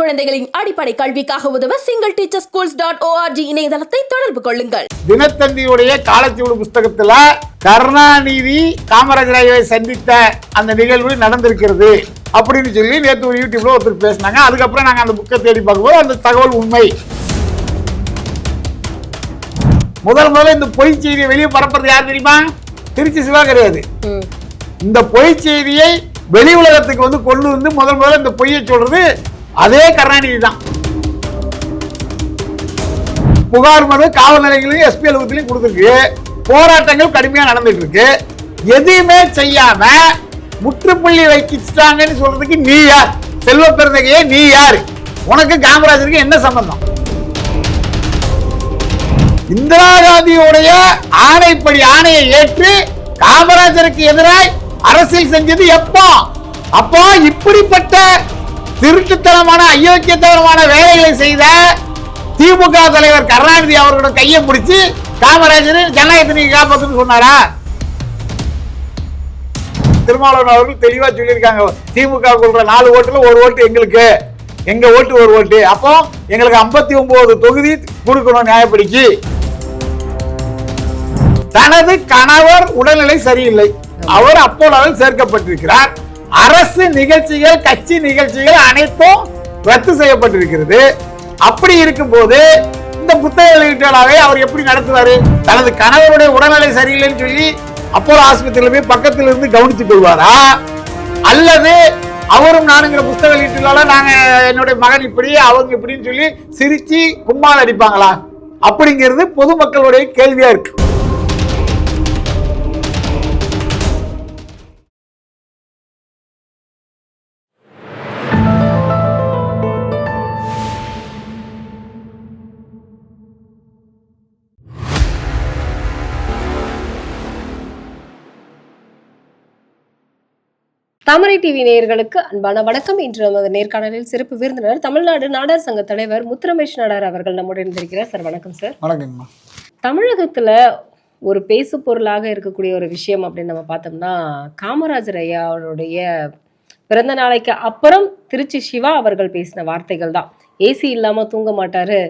குழந்தைகளின் அடிப்படை கல்விக்காக உதவ single teacher schools dot ORG இணையதளத்தை தொடர்பு கொள்ளுங்கள். தினத்தந்தியுடைய காலச்சுவடு புஸ்தகத்துல கருணாநிதி காமராஜர் ஐயாவை சந்தித்த அந்த நிகழ்வு நடந்திருக்கிறது அப்படின்னு சொல்லி நேற்று ஒரு யூடியூப்ல ஒருத்தர் பேசினாங்க. அதுக்கப்புறம் நாங்க அந்த புக்கை தேடி பார்க்கும்போது அந்த தகவல் உண்மை. முதல் முதல்ல இந்த பொய் செய்தியை வெளியே பரப்புறது யார் தெரியுமா? திருச்சி சிவா கிடையாது இந்த பொய் செய்தியை வெளி உலகத்துக்கு வந்து கொண்டு வந்து முதல் முதல்ல இந்த பொய்யை சொல்றது அதே கருணாநிதி தான். புகார் மனு காவல் நிலையங்களையும் எஸ்பி அலுவலகத்திலையும் கொடுத்துருக்கு. போராட்டங்கள் கடுமையா நடந்துட்டு இருக்கு எதையுமே செய்யாம முற்றுப்புள்ளி வைக்கிட்டாங்கன்னு சொல்றதுக்கு நீ யார்? செல்வ பெருந்தகையே நீ யார்? உனக்கு காமராஜருக்கு என்ன சம்பந்தம்? இந்திரா காந்தியுடைய ஆணைப்படி ஆணையை ஏற்று காமராஜருக்கு எதிராக அரசியல் செஞ்சது எப்போ? அப்போ இப்படிப்பட்ட திருட்டுத்தனமான அயோக்கியத்தனமான வேலைகளை செய்த திமுக தலைவர் கருணாநிதி அவர்களோட கையை பிடிச்சி காமராஜர் ஜனநாயகத்தை நீங்க காப்பாத்துன்னு சொன்னாரா? திருமாவளவன் அவர்கள் தெளிவா சொல்லியிருக்காங்க. திமுக கொள்ற நாலு ஓட்டுல ஒரு ஓட்டு எங்களுக்கு. எங்க ஓட்டு ஒரு ஓட்டு. அப்போ எங்களுக்கு 59 ஒன்பது தொகுதி கொடுக்கணும் நியாயப்படிக்கு. தனது கணவர் உடல்நிலை சரியில்லை. அவர் அப்போலோவில் சேர்க்கப்பட்டிருக்கிறார். அரசு நிகழ்ச்சிகள் கட்சி நிகழ்ச்சிகள் அனைத்தும் ரத்து செய்யப்பட்டிருக்கிறது. அப்படி இருக்கும்போது இந்த புத்தக வெளியீட்டாளரை அவர் எப்படி நடத்துவாரு? தனது கணவருடைய உடல்நிலை சரியில்லைன்னு சொல்லி அப்போலோ ஆஸ்பத்திரியில போய் பக்கத்துல இருந்து கவனித்துக் கொள்வாரா? அல்லது அவரும் நானுங்கிற புத்தக வெளியீட்டாளர் நாங்க என்னுடைய மகன் இப்படி அவங்க இப்படின்னு சொல்லி சிரிச்சு கும்மால் அடிப்பாங்களா அப்படிங்கிறது பொதுமக்களுடைய கேள்வியா இருக்கு. தாமரை டிவி நேயர்களுக்கு அன்பான வணக்கம். இன்று நமது நேர்காணலில் சிறப்பு விருந்தினர் தமிழ்நாடு நாடார் சங்க தலைவர் முத்துரமேஷ் நாடார் அவர்கள் நம்முடன் இருந்திருக்கிறார். சார் வணக்கம் சார். வணக்கங்கம்மா. தமிழகத்துல ஒரு பேசு பொருளாக இருக்கக்கூடிய ஒரு விஷயம் அப்படின்னு நம்ம பார்த்தோம்னா காமராஜர் ஐயா அவருடைய பிறந்த நாளைக்கு அப்புறம் திருச்சி சிவா அவர்கள் பேசின வார்த்தைகள் தான். ஏசி இல்லாம தூங்க மாட்டாரு.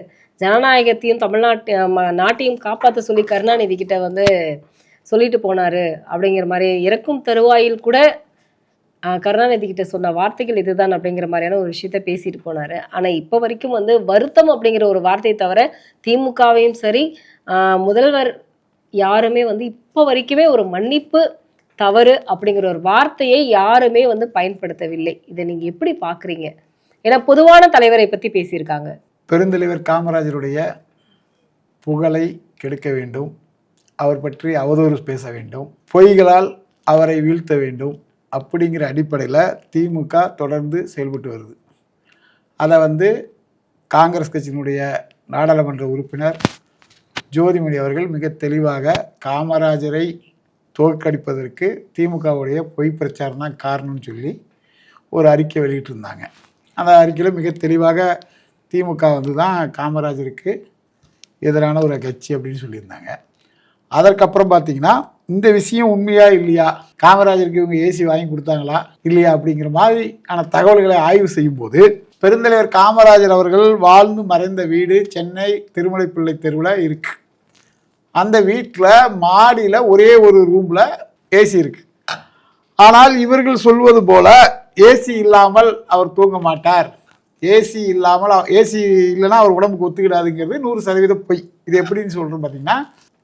ஜனநாயகத்தையும் தமிழ்நாட்டு நாட்டையும் காப்பாற்ற சொல்லி கருணாநிதி கிட்ட வந்து சொல்லிட்டு போனாரு. அப்படிங்கிற மாதிரி இறக்கும் தருவாயில் கூட கருணாநிதி கிட்ட சொன்ன வார்த்தைகள் இதுதான் அப்படிங்கிற மாதிரியான ஒரு விஷயத்த பேசிட்டு போனாரு. ஆனா இப்போ வரைக்கும் வந்து வருத்தம் அப்படிங்கிற ஒரு வார்த்தையை தவிர திமுகவையும் சரி முதல்வர் யாருமே வந்து இப்போ வரைக்குமே ஒரு மன்னிப்பு தவறு அப்படிங்கிற ஒரு வார்த்தையை யாருமே வந்து பயன்படுத்தவில்லை. இதை நீங்க எப்படி பாக்குறீங்க? ஏன்னா பொதுவான தலைவரை பத்தி பேசியிருக்காங்க. பெருந்தலைவர் காமராஜருடைய புகழை கெடுக்க வேண்டும். அவர் பற்றி அவதூறு பேச வேண்டும். பொய்களால் அவரை வீழ்த்த வேண்டும். அப்படிங்கிற அடிப்படையில் திமுக தொடர்ந்து செயல்பட்டு வருது. அதை வந்து காங்கிரஸ் கட்சியினுடைய நாடாளுமன்ற உறுப்பினர் ஜோதிமணி அவர்கள் மிக தெளிவாக காமராஜரை தோற்கடிப்பதற்கு திமுகவுடைய பொய் பிரச்சாரம் தான் காரணம்னு சொல்லி ஒரு அறிக்கை வெளியிட்டிருந்தாங்க. அந்த அறிக்கையில் மிக தெளிவாக திமுக வந்து தான் காமராஜருக்கு எதிரான ஒரு கட்சி அப்படின்னு சொல்லியிருந்தாங்க. அதற்கப்புறம் பார்த்திங்கன்னா இந்த விஷயம் உண்மையா இல்லையா? காமராஜருக்கு இவங்க ஏசி வாங்கி கொடுத்தாங்களா? இல்லையா அப்படிங்கிற மாதிரியான தகவல்களை ஆய்வு செய்யும்போது பெருந்தலைவர் காமராஜர் அவர்கள் வாழ்ந்து மறைந்த வீடு சென்னை திருமலைப்பிள்ளை தெருவில் இருக்கு. அந்த வீட்டில் மாடியில் ஒரே ஒரு ரூமில் ஏசி இருக்கு. ஆனால் இவர்கள் சொல்வது போல ஏசி இல்லாமல் அவர் தூங்க மாட்டார். ஏசி இல்லாமல் ஏசி இல்லைன்னா அவர் உடம்புக்கு ஒத்துக்கிடாதுங்கிறது நூறு சதவீதம் பொய். இது எப்படின்னு சொல்கிறோம் பார்த்தீங்கன்னா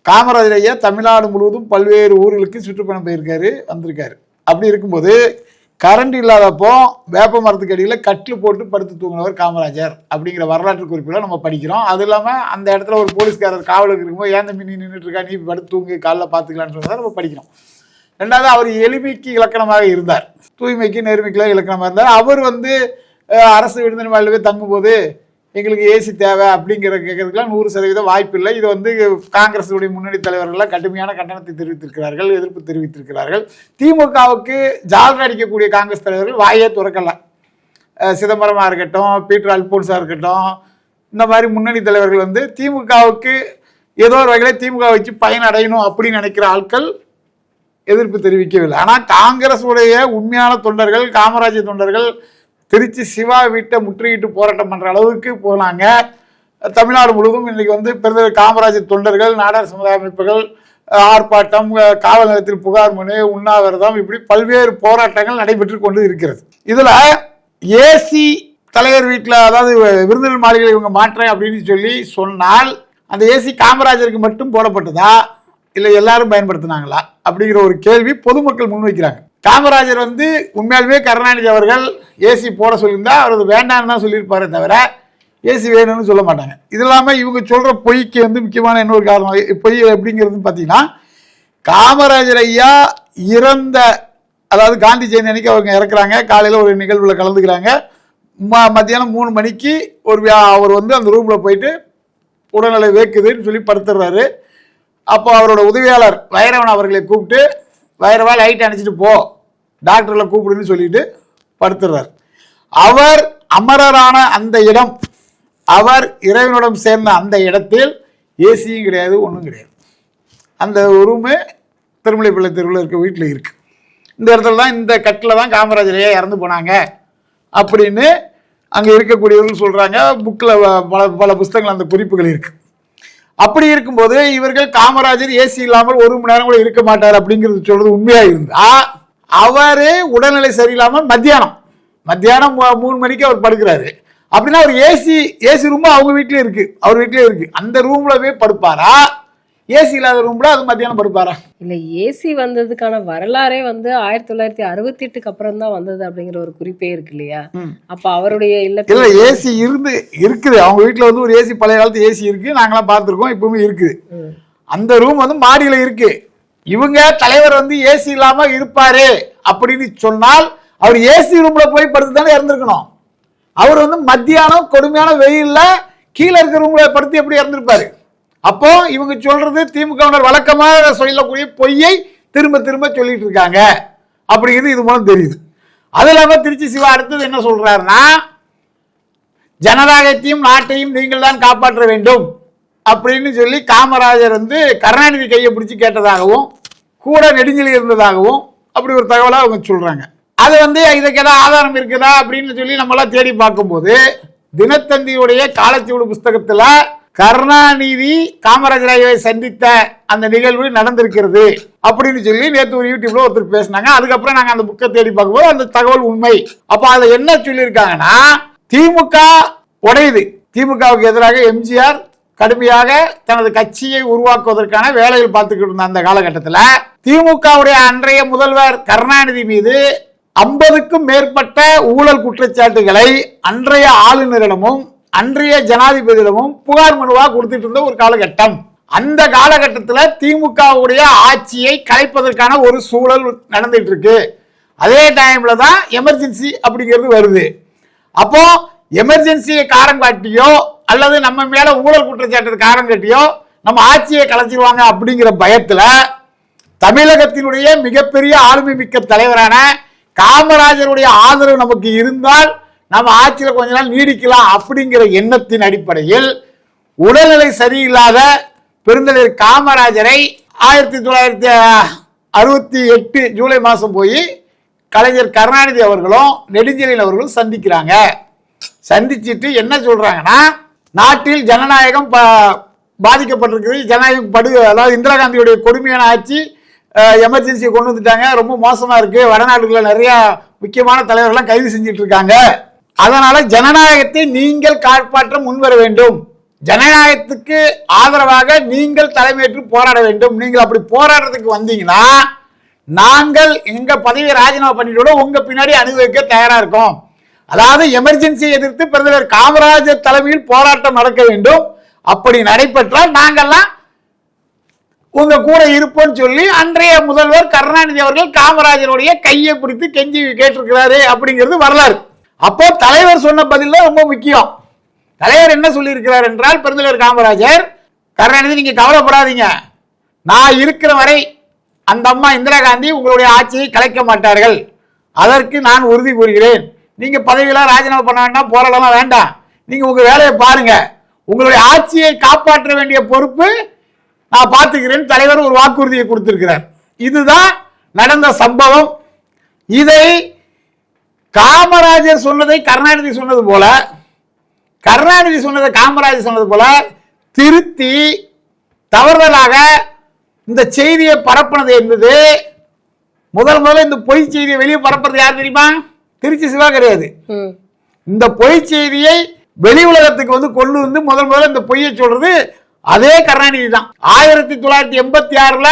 காமராஜர் ஐயா தமிழ்நாடு முழுவதும் பல்வேறு ஊர்களுக்கு சுற்றுப்பயணம் போயிருக்காரு வந்திருக்காரு. அப்படி இருக்கும்போது கரண்ட் இல்லாதப்போ வேப்ப மரத்துக்கு அடியில் கட்டில் போட்டு படுத்து தூங்கினவர் காமராஜர் அப்படிங்கிற வரலாற்று குறிப்புகளை நம்ம படிக்கிறோம். அது இல்லாமல் அந்த இடத்துல ஒரு போலீஸ்காரர் காவலுக்கு இருக்கும்போது ஏன் தம்பி நீ நின்றுட்டு இருக்கா நீ படுத்து தூங்கி காலைல பார்த்துக்கலான்னு சொன்னதை நம்ம படிக்கிறோம். ரெண்டாவது அவர் எளிமைக்கு இலக்கணமாக இருந்தார். தூய்மைக்கு நேர்மைக்குலாம் இலக்கணமாக இருந்தார். அவர் வந்து அரசு விடுதலை மாநில போய் தங்கும்போது எங்களுக்கு ஏசி தேவை அப்படிங்கிற கேட்கறதுக்குலாம் நூறு சதவீதம் வாய்ப்பில்லை இது வந்து காங்கிரஸுடைய முன்னணி தலைவர்கள்லாம் கடுமையான கண்டனத்தை தெரிவித்திருக்கிறார்கள் எதிர்ப்பு தெரிவித்திருக்கிறார்கள். திமுகவுக்கு ஜால்ரா அடிக்கக்கூடிய காங்கிரஸ் தலைவர்கள் வாயே துறக்கலை. சிதம்பரமாக இருக்கட்டும் பீட்டர் அல்போன்ஸாக இருக்கட்டும் இந்த மாதிரி முன்னணி தலைவர்கள் வந்து திமுகவுக்கு ஏதோ ஒரு வகையில் திமுக வச்சு பயனடையணும் அப்படின்னு நினைக்கிற ஆட்கள் எதிர்ப்பு தெரிவிக்கவில்லை. ஆனால் காங்கிரஸ் உடைய உண்மையான தொண்டர்கள் காமராஜர் தொண்டர்கள் திருச்சி சிவா வீட்டை முற்றுகிட்டு போராட்டம் பண்ற அளவுக்கு போனாங்க. தமிழ்நாடு முழுவதும் இன்னைக்கு வந்து பெருந்தலைவர் காமராஜர் தொண்டர்கள் நாடார் சமுதாய அமைப்புகள் ஆர்ப்பாட்டம் காவல் நிலையத்தில் புகார் மனு உண்ணாவிரதம் இப்படி பல்வேறு போராட்டங்கள் நடைபெற்று கொண்டு இருக்கிறது. இதுல ஏசி தலைவர் வீட்டில் அதாவது விருந்தினர் மாளிகையில் இவங்க மாற்றேன் அப்படின்னு சொல்லி சொன்னால் அந்த ஏசி காமராஜருக்கு மட்டும் போடப்பட்டதா? இல்லை எல்லாரும் பயன்படுத்தினாங்களா? அப்படிங்கிற ஒரு கேள்வி பொதுமக்கள் முன்வைக்கிறாங்க. காமராஜர் வந்து உண்மையாலுமே கருணாநிதி அவர்கள் ஏசி போட சொல்லியிருந்தா அவர் அது வேண்டாம்னு தான் சொல்லியிருப்பாரே தவிர ஏசி வேணும்னு சொல்ல மாட்டாங்க. இது இல்லாமல் இவங்க சொல்கிற பொய்க்கு வந்து முக்கியமான இன்னொரு காரணம் பொய் எப்படிங்கிறது பார்த்தீங்கன்னா காமராஜர் ஐயா இறந்த அதாவது காந்தி ஜெயந்தி அன்னைக்கு அவங்க இறக்குறாங்க. காலையில் ஒரு நிகழ்வில் கலந்துக்கிறாங்க. ம மத்தியானம் மூணு மணிக்கு ஒரு அவர் வந்து அந்த ரூமில் போயிட்டு உடல்நிலை வேக்குதுன்னு சொல்லி படுத்துடுறாரு அப்போ அவரோட உதவியாளர் வைரவன் அவர்களை கூப்பிட்டு வைரவா லைட் அணைச்சிட்டு போ. டாக்டர்களை கூப்பிடுன்னு சொல்லிட்டு படுத்துடுறார் அவர் அமரரான அந்த இடம் அவர் இறைவனிடம் சேர்ந்த அந்த இடத்தில் ஏசியும் கிடையாது ஒன்றும் கிடையாது. அந்த ரூமு திருமலைப்பிள்ளை தெருவில் இருக்க வீட்டில் இருக்குது இந்த இடத்துல தான் இந்த கட்டில் தான் காமராஜரையே இறந்து போனாங்க அப்படின்னு அங்கே இருக்கக்கூடியவர்கள் சொல்கிறாங்க புக்கில் பல பல புஸ்தகங்கள் அந்த குறிப்புகள் இருக்குது அப்படி இருக்கும்போது இவர்கள் காமராஜர் ஏசி இல்லாமல் ஒரு மணி நேரம் கூட இருக்க மாட்டார் அப்படிங்கிறது சொல்கிறது உண்மையாக இருந்தா அவரு உடல்நிலை சரியில்லாமல் மத்தியானம். மத்தியானம் மூணு மணிக்கு அவர் படுக்கிறாரு. அப்படின்னா அவர் ஏசி ஏசி ரூம் அவங்க வீட்லயே இருக்கு. அவர் வீட்லயே இருக்கு. அந்த ரூம்ல போய் படுப்பாரா? ஏசி இல்லாத ரூம்ல அது மத்தியானம் படுப்பாரா? இல்ல ஏசி வந்ததுக்கான வரலாறே வந்து ஆயிரத்தி தொள்ளாயிரத்தி அறுபத்தி எட்டுக்கு அப்புறம் தான் வந்தது அப்படிங்கிற ஒரு குறிப்பே இருக்கு இல்லையா. அப்ப அவருடைய இல்ல இல்லத்துல ஏசி இருந்து இருக்குது. அவங்க வீட்ல வந்து ஒரு ஏசி பழைய காலத்து ஏசி இருக்கு. நாங்களாம் பார்த்துருக்கோம். இப்பவுமே இருக்குது. அந்த ரூம் வந்து மாடியில இருக்கு. இவங்க தலைவர் வந்து ஏசி இல்லாம இருப்பாரு அப்படின்னு சொன்னால் அவர் ஏசி ரூம்ல போய் படுத்து தானே இறந்துருக்கணும். அவர் வந்து மத்தியானம் கொடுமையான வெயில்ல கீழே இருக்கிற ரூம்ல படுத்து எப்படி இறந்துருப்பாரு? அப்போ இவங்க சொல்றது திமுகவினர் வழக்கமாக சொல்லக்கூடிய பொய்யை திரும்ப திரும்ப சொல்லிட்டு இருக்காங்க. அப்படிங்கிறது இது மூலம் தெரியுது. அது இல்லாம திருச்சி சிவா அடுத்தது என்ன சொல்றாருன்னா ஜனநாயகத்தையும் நாட்டையும் நீங்கள் தான் காப்பாற்ற வேண்டும் அப்படின்னு சொல்லி காமராஜர் வந்து கருணாநிதி கையை பிடிச்சி கேட்டதாகவும் கூட நெடுஞ்சலி இருந்ததாகவும் அப்படி ஒரு தகவலை அவங்க சொல்கிறாங்க அது வந்து இதுக்கு ஏதாவது ஆதாரம் இருக்குதா அப்படின்னு சொல்லி நம்மளாம் தேடி பார்க்கும்போது தினத்தந்தியுடைய காலச்சூடு புஸ்தகத்தில் கருணாநிதி காமராஜராயை சந்தித்த அந்த நிகழ்வு நடந்திருக்கிறது அப்படின்னு சொல்லி நேற்று ஒரு யூடியூப்ல ஒருத்தர் பேசினாங்க. அதுக்கப்புறம் நாங்கள் அந்த புக்கை தேடி பார்க்கும்போது அந்த தகவல் உண்மை. அப்போ அதை என்ன சொல்லியிருக்காங்கன்னா திமுக உடையுது. திமுகவுக்கு எதிராக எம்ஜிஆர் கடுமையாக தனது கட்சியை உருவாக்குவதற்கான வேலைகள் பார்த்துக்கிட்டு இருந்த அந்த காலகட்டத்தில் திமுகவுடைய அன்றைய முதல்வர் கருணாநிதி மீது ஐம்பதுக்கும் மேற்பட்ட ஊழல் குற்றச்சாட்டுகளை அன்றைய ஆளுநரிடமும் அன்றைய ஜனாதிபதியிடமும் புகார் மனுவாக கொடுத்துட்டு இருந்த ஒரு காலகட்டம். அந்த காலகட்டத்தில் திமுகவுடைய ஆட்சியை கலைப்பதற்கான ஒரு சூழல் நடந்துட்டு இருக்கு. அதே டைம்ல தான் எமர்ஜென்சி அப்படிங்கிறது வருது. அப்போ எமர்ஜென்சியை காரம் காட்டியோ அல்லது நம்ம மேல ஊழல் குற்றச்சாட்டு காரம் காட்டியோ நம்ம ஆட்சியை கலைச்சிருவாங்க அப்படிங்கிற பயத்தில் தமிழகத்தினுடைய மிகப்பெரிய ஆளுமை மிக்க தலைவரான காமராஜருடைய ஆதரவு நமக்கு இருந்தால் நம்ம ஆட்சியில் கொஞ்ச நாள் நீடிக்கலாம் அப்படிங்கிற எண்ணத்தின் அடிப்படையில் உடல்நிலை சரியில்லாத பெருந்தலைவர் காமராஜரை ஆயிரத்தி தொள்ளாயிரத்தி அறுபத்தி எட்டு ஜூலை மாதம் போய் கலைஞர் கருணாநிதி அவர்களும் நெடுஞ்செழியன் அவர்களும் சந்திக்கிறாங்க. சந்திச்சிட்டு என்ன சொல்கிறாங்கன்னா நாட்டில் ஜனநாயகம் ப- பாதிக்கப்பட்டிருக்குது ஜனநாயகம் படு அதாவது இந்திரா காந்தியுடைய கொடுமையான ஆட்சி எமர்ஜென்சியை கொண்டு வந்துட்டாங்க. ரொம்ப மோசமாக இருக்கு. வடநாடுகளில் நிறைய முக்கியமான தலைவர்கள்லாம் கைது செஞ்சுட்டு இருக்காங்க அதனால ஜனநாயகத்தை நீங்கள் காப்பாற்ற முன்வர வேண்டும். ஜனநாயகத்துக்கு ஆதரவாக நீங்கள் தலைமையேற்று போராட வேண்டும். நீங்கள் அப்படி போராடுறதுக்கு வந்தீங்கன்னா நாங்கள் எங்க பதவியை ராஜினாமா பண்ணிட்டு உங்க பின்னாடி அனுபவிக்க தயாரா இருக்கோம். அதாவது எமர்ஜென்சியை எதிர்த்து பிரதமர் காமராஜர் தலைமையில் போராட்டம் நடக்க வேண்டும். அப்படி நடைபெற்றால் நாங்கெல்லாம் உங்க கூட இருப்போன்னு சொல்லி அன்றைய முதல்வர் கருணாநிதி அவர்கள் காமராஜருடைய கையை பிடித்து கெஞ்சி கேட்டிருக்கிறாரு அப்படிங்கிறது வரலாறு. அப்போ தலைவர் சொன்ன பதில் தான் ரொம்ப முக்கியம். தலைவர் என்ன சொல்லியிருக்கிறார் என்றால் பெருந்தலைவர் காமராஜர் கருணாநிதி நீங்க கவலைப்படாதீங்க. நான் இருக்கிற வரை அந்த அம்மா இந்திரா காந்தி உங்களுடைய ஆட்சியை கலைக்க மாட்டார்கள். அதற்கு நான் உறுதி கூறுகிறேன். நீங்கள் பதவியெல்லாம் ராஜினாமா பண்ண வேண்டாம் போராடலாம் வேண்டாம். நீங்கள் உங்கள் வேலையை பாருங்க. உங்களுடைய ஆட்சியை காப்பாற்ற வேண்டிய பொறுப்பு நான் பார்த்துக்கிறேன். தலைவர் ஒரு வாக்குறுதியை கொடுத்திருக்கிறார். இதுதான் நடந்த சம்பவம். இதை காமராஜர் சொன்னதை கருணாநிதி சொன்னது போல கருணாநிதி சொன்னதை காமராஜர் சொன்னது போல திருத்தி தவறுதலாக இந்த செய்தியை பரப்புனது என்பது முதல் முதல்ல இந்த பொய் செய்தியை வெளியே பரப்புறது யார் தெரியுமா? திருச்சி சிவா கிடையாது. இந்த பொய் செய்தியை வெளி உலகத்துக்கு வந்து கொண்டு வந்து முதல் முதல்ல இந்த பொய்யை சொல்றது அதே கருணாநிதி தான். ஆயிரத்தி தொள்ளாயிரத்தி எண்பத்தி ஆறுல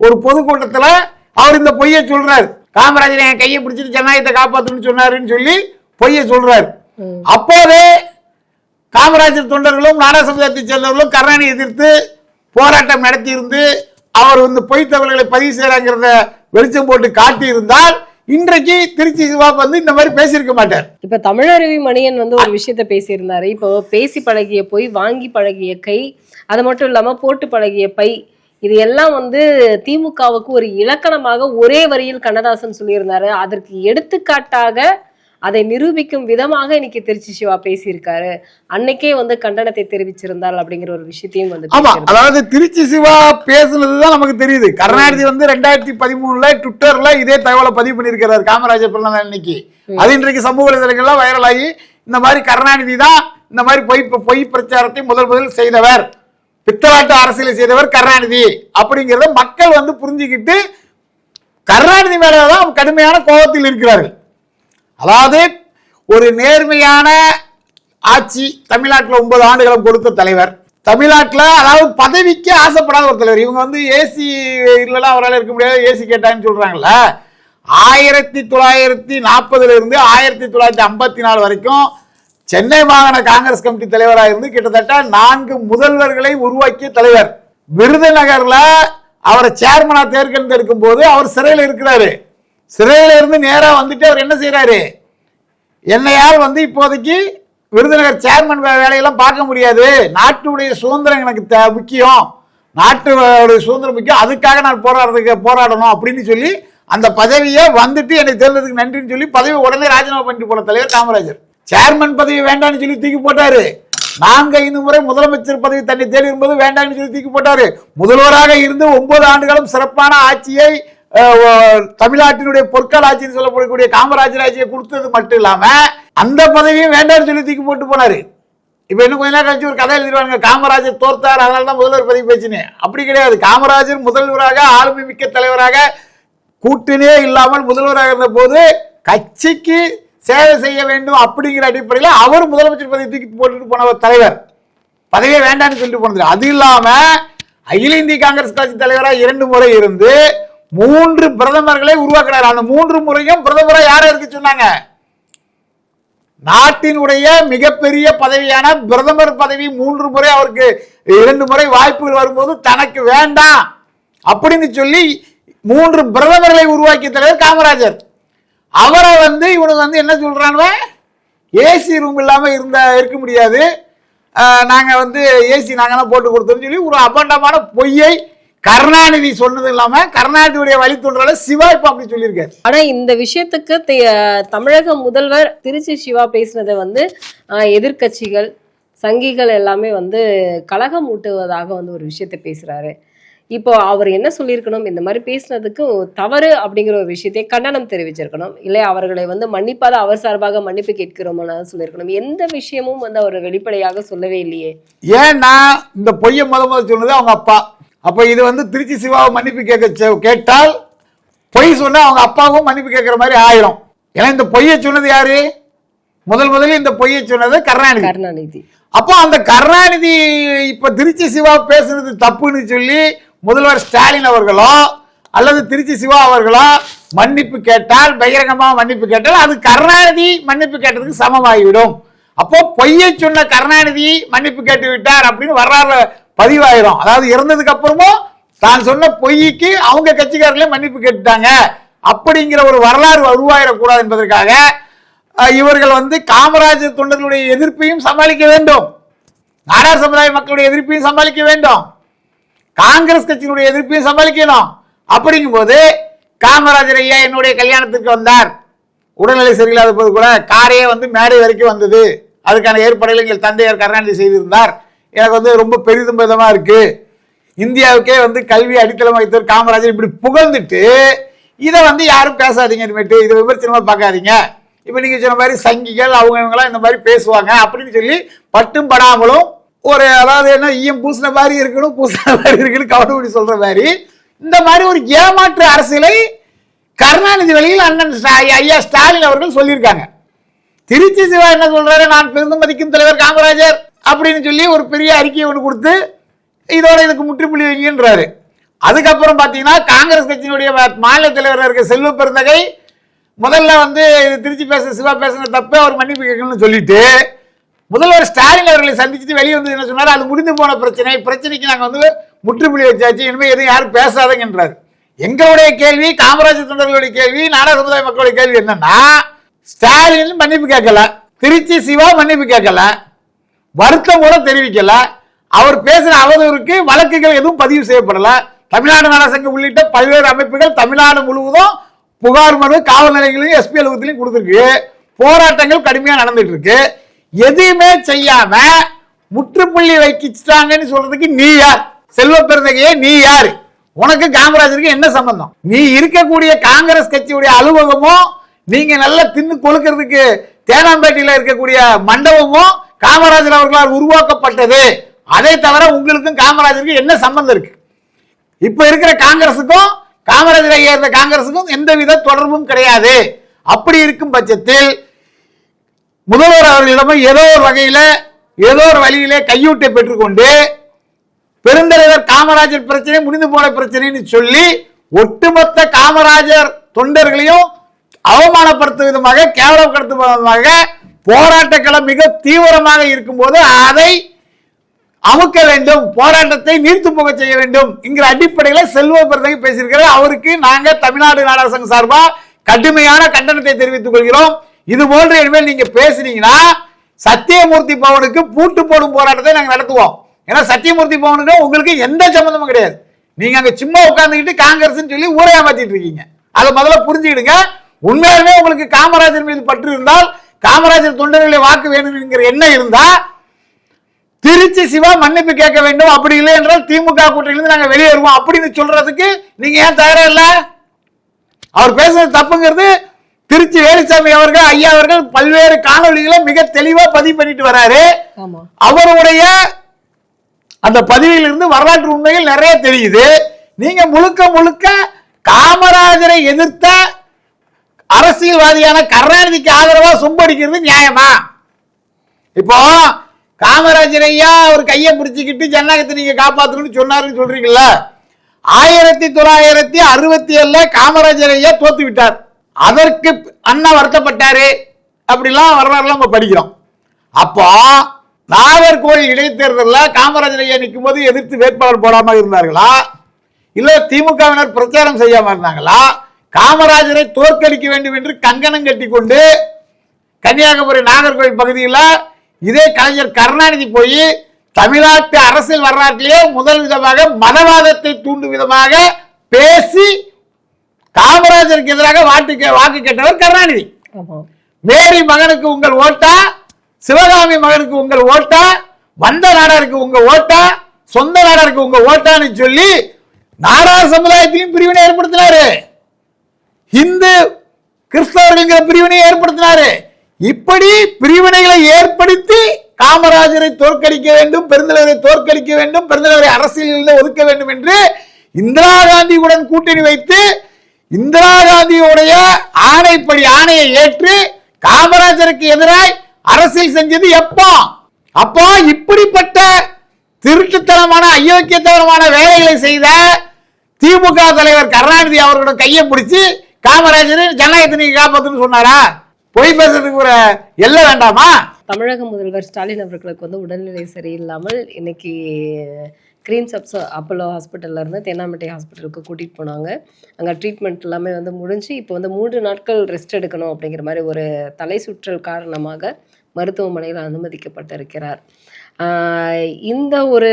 ஒரு பொதுக்கூட்டத்துல அவர் இந்த பொய்யை சொல்றாரு. காமராஜர் என் கையை பிடிச்சிட்டு ஜனநாயகத்தை காப்பாத்துன்னு சொன்னாருன்னு சொல்லி பொய்யை சொல்றாரு. அப்போதே காமராஜர் தொண்டர்களும் நாடா சமுதாயத்தை சேர்ந்தவர்களும் கருணாநிதி எதிர்த்து போராட்டம் நடத்தியிருந்து அவர் வந்து பொய் தகவல்களை பதிவு செய்யறாங்கிறத வெளிச்சம் போட்டு காட்டியிருந்தால் இன்றைக்கு திருச்சி சிவா வந்து இந்த மாதிரி பேசியிருக்க மாட்டார். இப்ப தமிழருவி மணியன் வந்து ஒரு விஷயத்த பேசியிருந்தாரு. இப்போ பேசி பழகிய பொய் வாங்கி பழகிய கை அது மட்டும் இல்லாம போட்டு பழகிய பை இது எல்லாம் வந்து திமுகவுக்கு ஒரு இலக்கணமாக ஒரே வரியில் கண்ணதாசன் சொல்லியிருந்தாரு. அதற்கு எடுத்துக்காட்டாக அதை நிரூபிக்கும் விதமாக இன்னைக்கு திருச்சி சிவா பேசியிருக்காரு. அன்னைக்கே வந்து கண்டனத்தை தெரிவிச்சிருந்தார் அப்படிங்கிற ஒரு விஷயத்தையும் வந்து ஆமா. அதாவது திருச்சி சிவா பேசுனதுதான் நமக்கு தெரியுது. கருணாநிதி வந்து ரெண்டாயிரத்தி பதிமூணுல ட்விட்டர்ல இதே தகவலை பதிவு பண்ணியிருக்கிறார் காமராஜர் நாள் அன்னைக்கு. அது இன்றைக்கு சமூக வலைதளங்கள்லாம் வைரல் ஆகி இந்த மாதிரி கருணாநிதி தான் இந்த மாதிரி பொய் பொய் பிரச்சாரத்தை முதல் முதல் செய்தவர். பித்தலாட்டு அரசியலை செய்தவர் கருணாநிதி அப்படிங்கிறத மக்கள் வந்து புரிஞ்சுக்கிட்டு கருணாநிதி மேலதான் கடுமையான கோபத்தில் இருக்கிறார்கள். அதாவது ஒரு நேர்மையான ஆட்சி தமிழ்நாட்டில் ஒன்பது ஆண்டுகளும் கொடுத்த தலைவர். தமிழ்நாட்டில் அதாவது பதவிக்கு ஆசைப்படாத ஒரு தலைவர். இவங்க வந்து ஏசி இல்லைலாம் அவரால் இருக்க முடியாது. ஏசி கேட்டாங்கன்னு சொல்கிறாங்கல்ல ஆயிரத்தி தொள்ளாயிரத்தி நாற்பதுலேருந்து ஆயிரத்தி தொள்ளாயிரத்தி ஐம்பத்தி நாலு வரைக்கும் சென்னை மாகாண காங்கிரஸ் கமிட்டி தலைவராக இருந்து கிட்டத்தட்ட நான்கு முதல்வர்களை உருவாக்கிய தலைவர். விருதுநகர்ல அவரை சேர்மனா தேர்ந்தெடுக்கும் போது அவர் சிறையில் இருக்கிறாரு. சிறையில இருந்து நேரா வந்துட்டு அவர் என்ன செய்யறாரு என்னையால் வந்து இப்போதைக்கு விருதுநகர் சேர்மன் வே- வேலையெல்லாம் பார்க்க முடியாது. நாட்டுடைய சுதந்திரம் எனக்கு தே- முக்கியம். நாட்டுடைய சுதந்திரம் முக்கியம். அதுக்காக நான் போராடுறதுக்கு போராடணும் அப்படின்னு சொல்லி அந்த பதவியை வந்துட்டு என்னை தேர்ந்ததுக்கு நன்றின்னு சொல்லி பதவி உடனே ராஜினாமா பண்ணிட்டு போன தலைவர் காமராஜர். சேர்மன் பதவி வேண்டாம்னு சொல்லி தூக்கி போட்டாரு. நான்கு ஐந்து முறை முதலமைச்சர் பதவி தன்னை தேடி இருக்கும்போது வேண்டாம்னு சொல்லி தூக்கி போட்டாரு. முதல்வராக இருந்து ஒன்பது ஆண்டுகளும் சிறப்பான ஆட்சியை தமிழ்நாட்டினுடைய பொற்கால் ஆட்சின்னு சொல்லப்படக்கூடிய காமராஜர் ஆட்சியை கொடுத்தது மட்டும் இல்லாம அந்த பதவியும் வேண்டாம்னு சொல்லி தூக்கி போட்டு போனாரு. இப்ப இன்னும் கொஞ்ச நேரம் கழிச்சு ஒரு கதை எழுதிடுவாங்க காமராஜர் தோர்த்தார் அதனால தான் முதல்வர் பதவி பேசினே அப்படி கிடையாது. காமராஜர் முதல்வராக ஆளுமை மிக்க தலைவராக கூட்டணியே இல்லாமல் முதல்வராக இருந்த போது கட்சிக்கு சேவை செய்ய வேண்டும் அப்படிங்கிற அடிப்படையில் அவர் முதலமைச்சர் பதவி தூக்கி போட்டுட்டு போன ஒரு தலைவர். பதவியே வேண்டாம்னு சொல்லிட்டு போனது அது இல்லாம அகில இந்திய காங்கிரஸ் கட்சி தலைவராக இரண்டு முறை இருந்து மூன்று பிரதமர்களை உருவாக்கினார். அந்த மூன்று முறையும் பிரதமராக யாரை இருக்கு சொன்னாங்க? நாட்டினுடைய மிகப்பெரிய பதவியான பிரதமர் பதவி மூன்று முறை அவருக்கு இரண்டு முறை வாய்ப்புகள் வரும்போது தனக்கு வேண்டாம் அப்படின்னு சொல்லி மூன்று பிரதமர்களை உருவாக்கிய தலைவர் காமராஜர். அவரை வந்து இவனுக்கு வந்து என்ன சொல்கிறானுவ ஏசி ரூம் இல்லாமல் இருந்த இருக்க முடியாது. நாங்கள் வந்து ஏசி நாங்கள் தான் போட்டு கொடுத்தோம்னு சொல்லி ஒரு அபண்டமான பொய்யை கருணாநிதி சொன்னது இல்லாம கருணாநிதியுடைய வழித்தொன்றல சிவா இப்ப அப்படி சொல்லியிருக்காரு. ஆனா இந்த விஷயத்துக்கு தமிழக முதல்வர் திருச்சி சிவா பேசினதை வந்து எதிர்கட்சிகள் எதிர்க்கட்சிகள் சங்கிகள் எல்லாமே வந்து கலகம் ஊட்டுவதாக வந்து ஒரு விஷயத்தை பேசுறாரு. இப்போ அவர் என்ன சொல்லியிருக்கணும்? இந்த மாதிரி பேசுனதுக்கு தவறு அப்படிங்கிற ஒரு விஷயத்தை கண்டனம் தெரிவிச்சிருக்கணும். இல்லை அவர்களை வந்து மன்னிப்பாத அவர் சார்பாக மன்னிப்பு கேட்கிறோம்னு சொல்லியிருக்கணும். எந்த விஷயமும் வந்து அவர் வெளிப்படையாக சொல்லவே இல்லையே. ஏன்னா இந்த பொய்யை முத சொன்னது அவங்க அப்பா. அப்ப இது வந்து திருச்சி சிவாவை மன்னிப்பு கேட்க கேட்டால் பொய் சொன்னா அவங்க அப்பாவும் மன்னிப்பு கேட்கிற மாதிரி ஆயிரும். ஏன்னா இந்த பொய்யை சொன்னது யாரு? முதல் முதல்ல இந்த பொய்யை சொன்னது கருணாநிதி. கருணாநிதி. அப்போ அந்த கருணாநிதி இப்ப திருச்சி சிவா பேசுனது தப்புன்னு சொல்லி முதல்வர் ஸ்டாலின் அவர்களோ அல்லது திருச்சி சிவா அவர்களோ மன்னிப்பு கேட்டால் பகிரங்கமாக மன்னிப்பு கேட்டால் அது கருணாநிதி மன்னிப்பு கேட்டதுக்கு சமமாகிவிடும். அப்போ பொய்யை சொன்ன கருணாநிதி மன்னிப்பு கேட்டு விட்டார் அப்படின்னு வரலாறு பதிவாயிரும். அதாவது இறந்ததுக்கு அப்புறமும் தான் சொன்ன பொய்க்கு அவங்க கட்சிக்காரர்களே மன்னிப்பு கேட்டுட்டாங்க. அப்படிங்கிற ஒரு வரலாறு உருவாயிடக்கூடாது என்பதற்காக இவர்கள் வந்து காமராஜர் தொண்டர்களுடைய எதிர்ப்பையும் சமாளிக்க வேண்டும். நாடார் சமுதாய மக்களுடைய எதிர்ப்பையும் சமாளிக்க வேண்டும். காங்கிரஸ் கட்சியினுடைய எதிர்ப்பையும் சமாளிக்கணும். அப்படிங்கும்போது காமராஜர் ஐயா என்னுடைய கல்யாணத்திற்கு வந்தார். உடல்நிலை சரியில்லாத போது கூட காரையே வந்து மேடை வரைக்கும் வந்தது. அதுக்கான ஏற்பாடுகளை எங்கள் தந்தையார் கருணாநிதி செய்திருந்தார். எனக்கு வந்து ரொம்ப பெரிதும் விதமாக இருக்குது இந்தியாவுக்கே வந்து கல்வி அடித்தளம் வைத்தவர் காமராஜர் இப்படி புகழ்ந்துட்டு இதை வந்து யாரும் பேசாதீங்க இனிமேட்டு. இதை விமர்சனமாக பார்க்காதீங்க. இப்போ நீங்கள் சொன்ன மாதிரி சங்கிகள் அவங்க இவங்கெல்லாம் இந்த மாதிரி பேசுவாங்க அப்படின்னு சொல்லி பட்டும் படாமலும் ஒரு அதாவது என்ன ஈயம் பூசின மாதிரி இருக்கணும் பூசின மாதிரி இருக்கணும் கவனப்படி சொல்ற மாதிரி இந்த மாதிரி ஒரு ஏமாற்று அரசியலை கருணாநிதி வழியில் அண்ணன் ஐயா ஸ்டாலின் அவர்கள் சொல்லியிருக்காங்க. திருச்சி சிவா என்ன சொல்றாரு? நான் பெருந்து மதிக்கும் தலைவர் காமராஜர் அப்படின்னு சொல்லி ஒரு பெரிய அறிக்கையை ஒன்று கொடுத்து இதோட இதுக்கு முற்றுப்புள்ளி வைங்கன்றாரு. அதுக்கப்புறம் பார்த்தீங்கன்னா காங்கிரஸ் கட்சியினுடைய மாநில தலைவராக இருக்க செல்வ பெருந்தகை முதல்ல வந்து திருச்சி பேச சிவா பேசுன தப்பே அவர் மன்னிப்பு கேட்கணும்னு சொல்லிட்டு முதல்வர் ஸ்டாலின் அவர்களை சந்திச்சுட்டு வெளியே வந்து என்ன சொன்னார்? அது முடிந்து போன பிரச்சனை. பிரச்சனைக்கு நாங்கள் வந்து முற்றுப்புள்ளி வச்சாச்சு. இனிமேல் எதுவும் யாரும் பேசாதங்கன்றார். எங்களுடைய கேள்வி காமராஜர் தொண்டர்களுடைய கேள்வி நாடக சமுதாய மக்களுடைய கேள்வி என்னன்னா ஸ்டாலின் மன்னிப்பு கேட்கல. திருச்சி சிவா மன்னிப்பு கேட்கல. வருத்தம் கூட தெரிவிக்கல. அவர் பேசுற அவதூறுக்கு வழக்குகள் எதுவும் பதிவு செய்யப்படல. தமிழ்நாடு நலசங்கம் உள்ளிட்ட பல்வேறு அமைப்புகள் தமிழ்நாடு முழுவதும் புகார் மனு காவல் நிலையங்களையும் எஸ்பி அலுவலகத்திலையும் கொடுத்துருக்கு. போராட்டங்கள் கடுமையாக நடந்துட்டு இருக்கு. எதையுமே செய்யாம முற்றுப்புள்ளி வைக்கிச்சிட்டாங்கன்னு சொல்றதுக்கு நீ யார்? செல்வ பெருந்தகையே நீ யாரு? உனக்கு காமராஜருக்கு என்ன சம்பந்தம்? நீ இருக்கக்கூடிய காங்கிரஸ் கட்சியுடைய அலுவலகமும் நீங்க நல்லா தின்னு கொழுக்கிறதுக்கு தேனாம்பேட்டையில இருக்கக்கூடிய மண்டபமும் காமராஜர் அவர்களால் உருவாக்கப்பட்டது. அதை தவிர உங்களுக்கும் காமராஜருக்கு என்ன சம்பந்தம் இருக்கு? இப்ப இருக்கிற காங்கிரஸுக்கும் காமராஜர் ஐயா இருந்த எந்தவித தொடர்பும் கிடையாது. அப்படி இருக்கும் பட்சத்தில் முதல்வர் அவர்களிடமும் ஏதோ ஒரு வகையில ஏதோ ஒரு வழியிலே கையூட்டை பெற்றுக்கொண்டு பெருந்தலைவர் காமராஜர் பிரச்சனை முடிந்து போன பிரச்சனைன்னு சொல்லி ஒட்டுமொத்த காமராஜர் தொண்டர்களையும் அவமானப்படுத்தும் விதமாக கேவலப்படுத்தும் விதமாக போராட்டக்களம் மிக தீவிரமாக இருக்கும்போது அதை அமுக்க வேண்டும் போராட்டத்தை நீர்த்து போக செய்ய வேண்டும் என்கிற அடிப்படையில் செல்வ பிரதமர் பேசியிருக்கிறார். அவருக்கு நாங்கள் தமிழ்நாடு நாடக சங்கம் சார்பாக கடுமையான கண்டனத்தை தெரிவித்துக் கொள்கிறோம். இது போன்ற இனிமேல் நீங்க பேசுனீங்கன்னா சத்தியமூர்த்தி பவனுக்கு பூட்டு போடும் போராட்டத்தை நாங்கள் நடத்துவோம். ஏன்னா சத்தியமூர்த்தி பவனுக்கு உங்களுக்கு எந்த சம்மந்தமும் கிடையாது. நீங்க அங்க சும்மா உட்காந்துக்கிட்டு காங்கிரஸ் சொல்லி ஊரை ஏமாத்திட்டு இருக்கீங்க. அதை முதல்ல புரிஞ்சுக்கிடுங்க. உண்மையாலுமே உங்களுக்கு காமராஜர் மீது பற்று இருந்தால் காமராஜர் தொண்டர்களை வாக்கு வேணும் என்கிற எண்ணம் இருந்தா திருச்சி சிவா மன்னிப்பு கேட்க வேண்டும். அப்படி இல்லை என்றால் திமுக கூட்டணியிலிருந்து நாங்கள் வெளியேறுவோம். அப்படின்னு சொல்றதுக்கு நீங்க ஏன் தயாரா இல்லை? அவர் பேசுறது தப்புங்கிறது திருச்சி வேலுசாமி அவர்கள் ஐயா அவர்கள் பல்வேறு காணொளிகளை மிக தெளிவா பதிவு பண்ணிட்டு வராரு. அவருடைய அந்த பதிவிலிருந்து வரலாற்று உண்மைகள் நிறைய தெரியுது. நீங்க முழுக்க முழுக்க காமராஜரை எதிர்த்த அரசியல்வாதியான கருணாநிதிக்கு ஆதரவா சொம்படிக்கிறது நியாயமா? இப்போ காமராஜர் ஐயா அவர் கையை பிடிச்சிக்கிட்டு ஜனநாயகத்தை நீங்க காப்பாத்தணும்னு சொன்னாருன்னு சொல்றீங்கல்ல. ஆயிரத்தி தொள்ளாயிரத்தி அறுபத்தி ஏழுல காமராஜர் ஐயா தோத்து விட்டார் அதற்கு அண்ணா வருத்தப்பட்டாரு. அப்படிலாம் வரலாறுலாம் நம்ம படிக்கிறோம். அப்போ நாகர்கோவில் இடைத்தேர்தலில் காமராஜர் ஐயா நிற்கும் போது எதிர்த்து வேட்பாளர் போடாமல் இருந்தார்களா? இல்லை திமுகவினர் பிரச்சாரம் செய்யாமல் இருந்தாங்களா? காமராஜரை தோற்கடிக்க வேண்டும் என்று கங்கணம் கட்டி கொண்டு கன்னியாகுமரி நாகர்கோவில் பகுதியில் இதே கலைஞர் கருணாநிதி போய் தமிழ்நாட்டு அரசியல் வரலாற்றிலேயே முதல் விதமாக மதவாதத்தை தூண்டும் விதமாக பேசி காமராஜருக்கு எதிராக கே- வாக்கு கேட்டவர் கருணாநிதி. மேரி மகனுக்கு உங்கள் ஓட்டா சிவகாமி மகனுக்கு உங்கள் ஓட்டா வந்த நாடாருக்கு உங்க ஓட்டா சொந்த நாடாருக்கு உங்க ஓட்டான்னு சொல்லி நாடார் சமுதாயத்திலும் பிரிவினை ஏற்படுத்தினாரு. இந்து கிறிஸ்தவர்கள்ங்கிற பிரிவினை ஏற்படுத்தினாரு. இப்படி பிரிவினைகளை ஏற்படுத்தி காமராஜரை தோற்கடிக்க வேண்டும் பெருந்தலைவரை தோற்கடிக்க வேண்டும் பெருந்தலைவரை அரசியலில் ஒதுக்க வேண்டும் என்று இந்திரா காந்தியுடன் கூட்டணி வைத்து இந்திரா காந்தியுடைய ஆணைப்படி ஆணையை ஏற்று காமராஜருக்கு எதிராய் அரசியல் செஞ்சது எப்போ? அப்போ இப்படிப்பட்ட திருட்டுத்தனமான அயோக்கியத்தனமான வேலைகளை செய்த திமுக தலைவர் கருணாநிதி அவர்களோட கையை பிடிச்சி காமராஜர் ஜனநாயகத்தை நீங்க காப்பாத்துன்னு சொன்னாரா? பொய் பேசுறதுக்கு ஒரு எல்லை வேண்டாமா? தமிழக முதல்வர் ஸ்டாலின் அவர்களுக்கு வந்து உடல்நிலை சரியில்லாமல் இன்னைக்கு கிரீம்ஸ் சப்ஸ் அப்போலோ ஹாஸ்பிட்டல்லேருந்து இருந்து ஹாஸ்பிட்டலுக்கு கூட்டிகிட்டு போனாங்க. அங்கே ட்ரீட்மெண்ட் எல்லாமே வந்து முடிஞ்சு இப்போ வந்து மூன்று நாட்கள் ரெஸ்ட் எடுக்கணும் அப்படிங்கிற மாதிரி ஒரு தலை சுற்றல் காரணமாக மருத்துவமனையில் அனுமதிக்கப்பட்டிருக்கிறார். இந்த ஒரு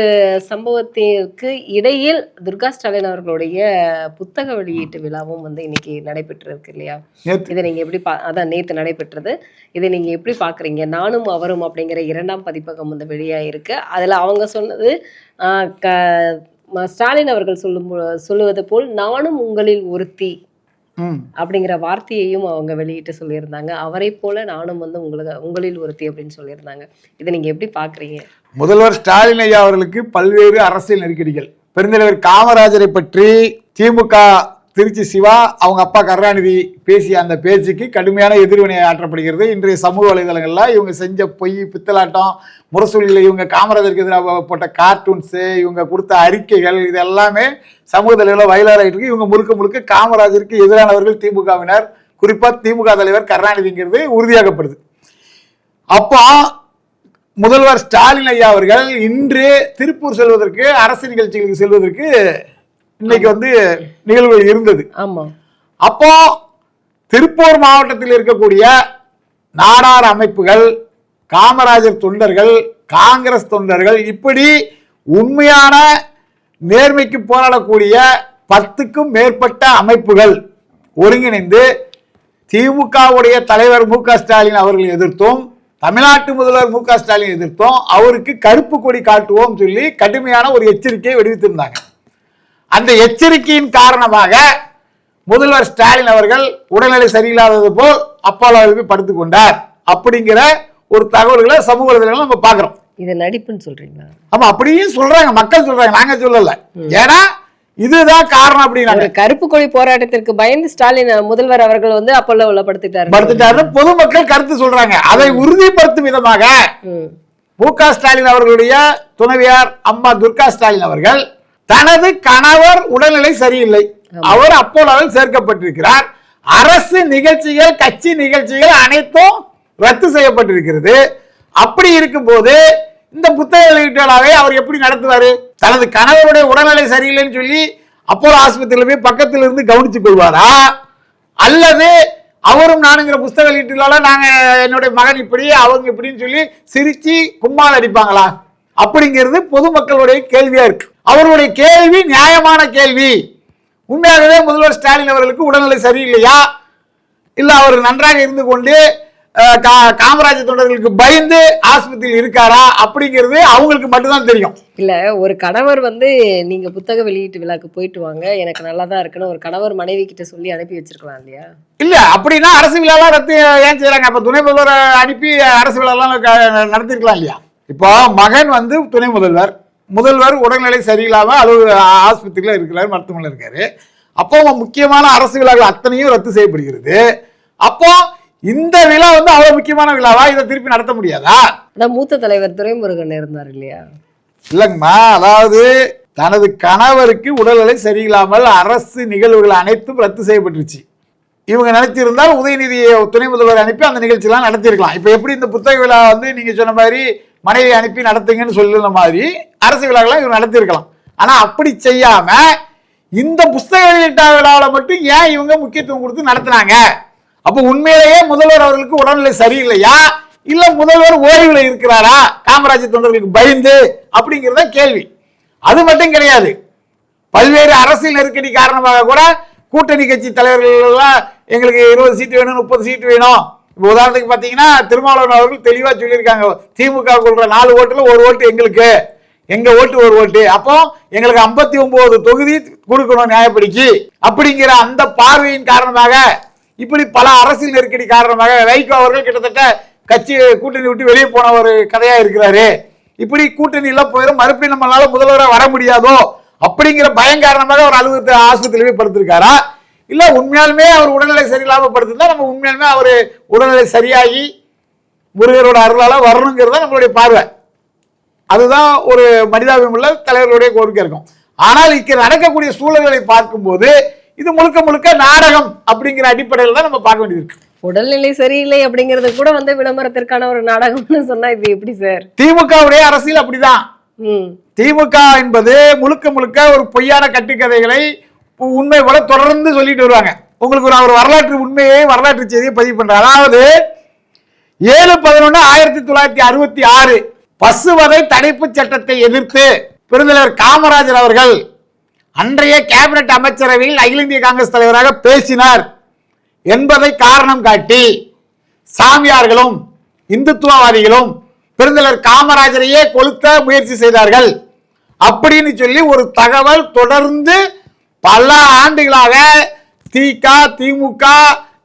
சம்பவத்திற்கு இடையில் துர்கா ஸ்டாலின் அவர்களுடைய புத்தக வெளியீட்டு விழாவும் வந்து இன்னைக்கு நடைபெற்றிருக்கு இல்லையா? நேத்து. இதை நீங்க எப்படி பா அதான் நேத்து நடைபெற்றது. இதை நீங்க எப்படி பாக்குறீங்க நானும் அவரும் அப்படிங்கிற இரண்டாம் பதிப்பகம் வந்து வெளியாயிருக்கு. அதுல அவங்க சொன்னது ஸ்டாலின் அவர்கள் சொல்லும் சொல்லுவது போல் நானும் உங்களில் ஒருத்தி அப்படிங்கிற வார்த்தையையும் அவங்க வெளியிட்டு சொல்லியிருந்தாங்க. அவரை போல நானும் வந்து உங்களுக்கு உங்களில் ஒருத்தி அப்படின்னு சொல்லியிருந்தாங்க. இதை நீங்க எப்படி பாக்குறீங்க முதல்வர் ஸ்டாலின் ஐயா அவர்களுக்கு பல்வேறு அரசியல் நெருக்கடிகள். பெருந்தலைவர் காமராஜரை பற்றி திமுக திருச்சி சிவா அவங்க அப்பா கருணாநிதி பேசிய அந்த பேச்சுக்கு கடுமையான எதிர்வினை ஆற்றப்படுகிறது. இன்றைய சமூக வலைதளங்களில் இவங்க செஞ்ச பொய் பித்தலாட்டம் முரசொலியில் இவங்க காமராஜருக்கு எதிராக போட்ட கார்ட்டூன்ஸு இவங்க கொடுத்த அறிக்கைகள் இது எல்லாமே சமூக தலைவரில் வயலாராயிட்டு இருக்கு. இவங்க முழுக்க முழுக்க காமராஜருக்கு எதிரானவர்கள் திமுகவினர். குறிப்பாக திமுக தலைவர் கருணாநிதிங்கிறது உறுதியாகப்படுது. அப்போ முதல்வர் ஸ்டாலின் ஐயா அவர்கள் இன்று திருப்பூர் செல்வதற்கு அரசு நிகழ்ச்சிகளுக்கு செல்வதற்கு இன்னைக்கு வந்து நிகழ்வுகள் இருந்தது. ஆமா. அப்போ திருப்பூர் மாவட்டத்தில் இருக்கக்கூடிய நாடார் அமைப்புகள் காமராஜர் தொண்டர்கள் காங்கிரஸ் தொண்டர்கள் இப்படி உண்மையான நேர்மைக்கு போராடக்கூடிய பத்துக்கும் மேற்பட்ட அமைப்புகள் ஒருங்கிணைந்து திமுகவுடைய தலைவர் மு க ஸ்டாலின் அவர்கள் எதிர்த்தும் தமிழ்நாட்டு முதல்வர் மு க ஸ்டாலின் எதிர்த்தும் அவருக்கு கருப்பு கொடி காட்டுவோம் சொல்லி கடுமையான ஒரு எச்சரிக்கையை விடுவித்திருந்தாங்க. அந்த எச்சரிக்கையின் காரணமாக முதல்வர் ஸ்டாலின் அவர்கள் உடல்நிலை சரியில்லாதது போல் அப்போலோவில் போய் படுத்துக் கொண்டார் அப்படிங்கிற ஒரு தகவல்களை சமூக வலைதளங்கள் நம்ம பார்க்கிறோம். இது நடிப்புன்னு சொல்றீங்களா? ஆமா அப்படியும் சொல்றாங்க. மக்கள் சொல்றாங்க. நாங்க சொல்லல. ஏன்னா இதுதான் காரணம் அப்படின்னாங்க. ஒரு கருப்பு கொடி போராட்டத்திற்கு பயந்து ஸ்டாலின் முதல்வர் அவர்கள் வந்து அப்பல்ல உள்ள படுத்துட்டாரு. படுத்துட்டாரு. பொதுமக்கள் கருத்து சொல்றாங்க. அதை உறுதிப்படுத்தும் விதமாக. மு க ஸ்டாலின் அவர்களுடைய துணைவியார் அம்மா துர்கா ஸ்டாலின் அவர்கள் தனது கணவர் உடல்நிலை சரியில்லை. அவர் அப்போலோவில் சேர்க்கப்பட்டிருக்கிறார். அரசு நிகழ்ச்சிகள் கட்சி நிகழ்ச்சிகள் அனைத்தும் ரத்து செய்யப்பட்டிருக்கிறது. அப்படி இருக்கும்போது இந்த புத்தக வெளியீட்டாளரை அவர் எப்படி நடத்துவாரு? தனது கணவருடைய உடல்நிலை சரியில்லைன்னு சொல்லி அப்போலோ ஆஸ்பத்திரியில போய் பக்கத்துல இருந்து கவனித்துக் கொள்வாரா? அல்லது அவரும் நானுங்கிற புஸ்தக வெளியீட்டுல நாங்க என்னுடைய மகன் இப்படி அவங்க இப்படின்னு சொல்லி சிரிச்சு கும்மால் அடிப்பாங்களா அப்படிங்கிறது பொதுமக்களுடைய கேள்வியா இருக்கு. அவருடைய கேள்வி நியாயமான கேள்வி. உண்மையாகவே முதல்வர் ஸ்டாலின் அவர்களுக்கு உடல்நிலை சரியில்லையா? இல்ல அவர் நன்றாக இருந்து கொண்டு கா- காமராஜர் தொண்டர்களுக்கு பயந்து ஆஸ்பத்திரியில் இருக்காரா? அப்படிங்கிறது அவங்களுக்கு மட்டும்தான் தெரியும். இல்ல ஒரு கணவர் வந்து நீங்க புத்தக வெளியீட்டு விழாக்கு போயிட்டு வாங்க எனக்கு நல்லா தான் இருக்குன்னு ஒரு கணவர் மனைவி கிட்ட சொல்லி அனுப்பி வச்சிருக்கலாம் இல்லையா? இல்ல அப்படின்னா அரசு விழாலாம் ரத்து ஏன் செய்யறாங்க அப்ப துணை முதல்வரை அனுப்பி அரசு விழாலாம் நடத்திருக்கலாம் இல்லையா? இப்போ மகன் வந்து துணை முதல்வர் முதல்வர் உடல்நிலை சரியில்லாம அலுவ ஆஸ்பத்திரியில இருக்கிறார் மருத்துவமனையில் இருக்காரு. அப்போ முக்கியமான அரசு விழாக்கள் அத்தனையும் ரத்து செய்யப்படுகிறது. அப்போ இந்த விழா வந்து அவ்வளவு முக்கியமான விழாவா? இதை திருப்பி நடத்த முடியாதா? மூத்த தலைவர் துரைமுருகன் இருந்தார் இல்லையா? இல்லைங்கம்மா அதாவது தனது கணவருக்கு உடல்நிலை சரியில்லாமல் அரசு நிகழ்வுகள் அனைத்தும் ரத்து செய்யப்பட்டுருச்சு. இவங்க நினைச்சிருந்தால் உதயநிதி துணை முதல்வர் அனுப்பி அந்த நிகழ்ச்சியெல்லாம் நடத்தியிருக்கலாம். இப்போ எப்படி இந்த புத்தக விழா வந்து நீங்க சொன்ன மாதிரி மனைவி அனுப்பி நடத்துங்கன்னு சொல்லுற மாதிரி அரசு விழாக்கெல்லாம் இவங்க நடத்தியிருக்கலாம். ஆனால் அப்படி செய்யாம இந்த புஸ்தக வெளியீட்டா விழாவில் மட்டும் ஏன் இவங்க முக்கியத்துவம் கொடுத்து நடத்துனாங்க? அப்போ உண்மையிலேயே முதல்வர் அவர்களுக்கு உடல்நிலை சரியில்லையா? இல்லை முதல்வர் ஓய்வில் இருக்கிறாரா? காமராஜர் தொண்டர்களுக்கு பயந்து? அப்படிங்கிறத கேள்வி. அது மட்டும் கிடையாது. பல்வேறு அரசியல் நெருக்கடி காரணமாக கூட கூட்டணி கட்சி தலைவர்கள் எல்லாம் எங்களுக்கு இருபது சீட்டு வேணும் முப்பது சீட்டு வேணும். இப்போ உதாரணத்துக்கு பார்த்தீங்கன்னா திருமாவளவன் அவர்கள் தெளிவாக சொல்லியிருக்காங்க. திமுக கொள்கிற நாலு ஓட்டில் ஒரு ஓட்டு எங்களுக்கு. எங்கள் ஓட்டு ஒரு ஓட்டு. அப்போ எங்களுக்கு ஐம்பத்தி ஒன்பது தொகுதி கொடுக்கணும் நியாயப்படிக்கு. அப்படிங்கிற அந்த பார்வையின் காரணமாக இப்படி பல அரசியல் நெருக்கடி காரணமாக வைகோ அவர்கள் கிட்டத்தட்ட கட்சி கூட்டணி விட்டு வெளியே போன ஒரு கதையாக இருக்கிறாரு. இப்படி கூட்டணி போயிடும் மறுபடியும் நம்மளால முதல்வராக வர முடியாதோ அப்படிங்கிற பயம் காரணமாக அவர் அலுவலகத்தை ஆஸ்பத்திரியில் போய் படுத்திருக்காரா? இல்ல உண்மையாலுமே அவர் உடல்நிலை சரியில்லாம படுத்திருந்தா நம்ம உண்மையாலுமே அவர் உடல்நிலை சரியாகி முருகரோட அருளால வரணுங்கிறது நம்மளுடைய பார்வை. அதுதான் ஒரு மனிதாபிமுள்ள தலைவர்களுடைய கோரிக்கை இருக்கும். ஆனால் இங்க நடக்கக்கூடிய சூழல்களை பார்க்கும்போது இது முழுக்க முழுக்க நாடகம் அப்படிங்கிற அடிப்படையில் தான் நம்ம பார்க்க வேண்டியது இருக்கு. உடல்நிலை சரியில்லை அப்படிங்கறது கூட வந்து விளம்பரத்திற்கான ஒரு நாடகம்னு சொன்னா இது எப்படி சார்? திமுகவுடைய அரசியல் அப்படிதான். திமுக என்பது முழுக்க முழுக்க ஒரு பொய்யான கட்டுக்கதைகளை உண்மை போல தொடர்ந்து சொல்லிட்டு வருவாங்க. உங்களுக்கு ஒரு அவர் வரலாற்று உண்மையை வரலாற்று செய்தியை பதிவு பண்ற அதாவது ஏழு பதினொன்று ஆயிரத்தி தொள்ளாயிரத்தி அறுபத்தி ஆறு பசுவதை தடைப்பு சட்டத்தை எதிர்த்து பெருந்தலைவர் காமராஜர் அவர்கள் அன்றைய கேபினட் அமைச்சரவையில் அகில இந்திய காங்கிரஸ் தலைவராக பேசினார் என்பதை காரணம் காட்டி சாமியார்களும் இந்துத்துவவாதிகளும் பெருந்தலைவர் காமராஜரையே கொளுத்த முயற்சி செய்தார்கள். அப்படின்னு சொல்லி ஒரு தகவல் தொடர்ந்து பல ஆண்டுகளாக திக திமுக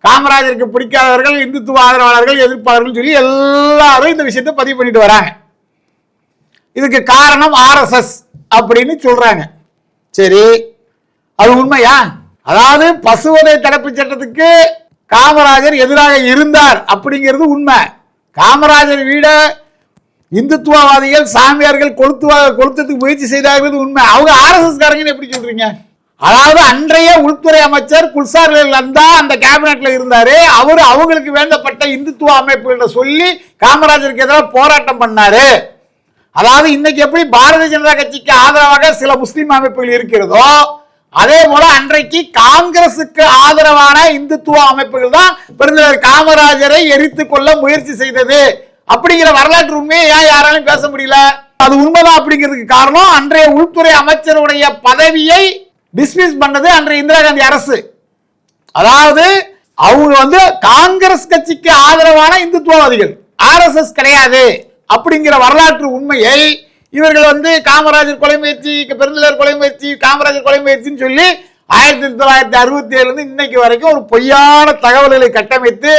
காமராஜருக்கு பிடிக்காதவர்கள் இந்துத்துவ ஆதரவாளர்கள் எதிர்ப்பாளர்கள் சொல்லி எல்லாரும் இந்த விஷயத்தை பதிவு பண்ணிட்டு வராங்க. இதுக்கு காரணம் ஆர்எஸ்எஸ் அப்படின்னு சொல்றாங்க. சரி அது உண்மையா? அதாவது பசுவதை தடுப்பு சட்டத்துக்கு காமராஜர் எதிராக இருந்தார் அப்படிங்கிறது உண்மை. காமராஜர் வீட இந்துத்துவவாதிகள் சாமியார்கள் கொளுத்துவா கொளுத்துக்கு முயற்சி செய்தாங்கிறது உண்மை. அவங்க ஆர்எஸ்எஸ் காரங்கன்னு எப்படி சொல்றீங்க? அதாவது அன்றைய உள்துறை அமைச்சர் குல்சார் நந்தா அந்த கேபினெட்ல இருந்தாரு. அவர் அவங்களுக்கு வேண்டப்பட்ட இந்துத்துவ அமைப்புகளை சொல்லி காமராஜருக்கு எதிராக போராட்டம் பண்ணாரு. அதாவது இன்னைக்கு எப்படி பாரதிய ஜனதா கட்சிக்கு ஆதரவாக சில முஸ்லீம் அமைப்புகள் இருக்கிறதோ அதே போல அன்றைக்கு காங்கிரசுக்கு ஆதரவான இந்துத்துவ அமைப்புகள் தான் பெருந்தலைவர் காமராஜரை எரித்து கொள்ள முயற்சி செய்தது. அப்படிங்கிற வரலாற்று உண்மையை ஏன் யாராலும் பேச முடியல? அது உண்மைதான் அப்படிங்கிறதுக்கு காரணம் அன்றைய உள்துறை அமைச்சருடைய பதவியை டிஸ்மிஸ் பண்ணது அன்றைய இந்திரா காந்தி அரசு. அதாவது அவங்க வந்து காங்கிரஸ் கட்சிக்கு ஆதரவான இந்துத்துவவாதிகள். ஆர்எஸ்எஸ் கிடையாது அப்படிங்கிற வரலாற்று உண்மையை இவர்கள் வந்து காமராஜர் கொலை முயற்சி பெருந்தலைவர் கொலை முயற்சி காமராஜர் கொலை முயற்சின்னு சொல்லி ஆயிரத்தி தொள்ளாயிரத்தி அறுபத்தி ஏழுலேருந்து இன்னைக்கு வரைக்கும் ஒரு பொய்யான தகவல்களை கட்டமைத்து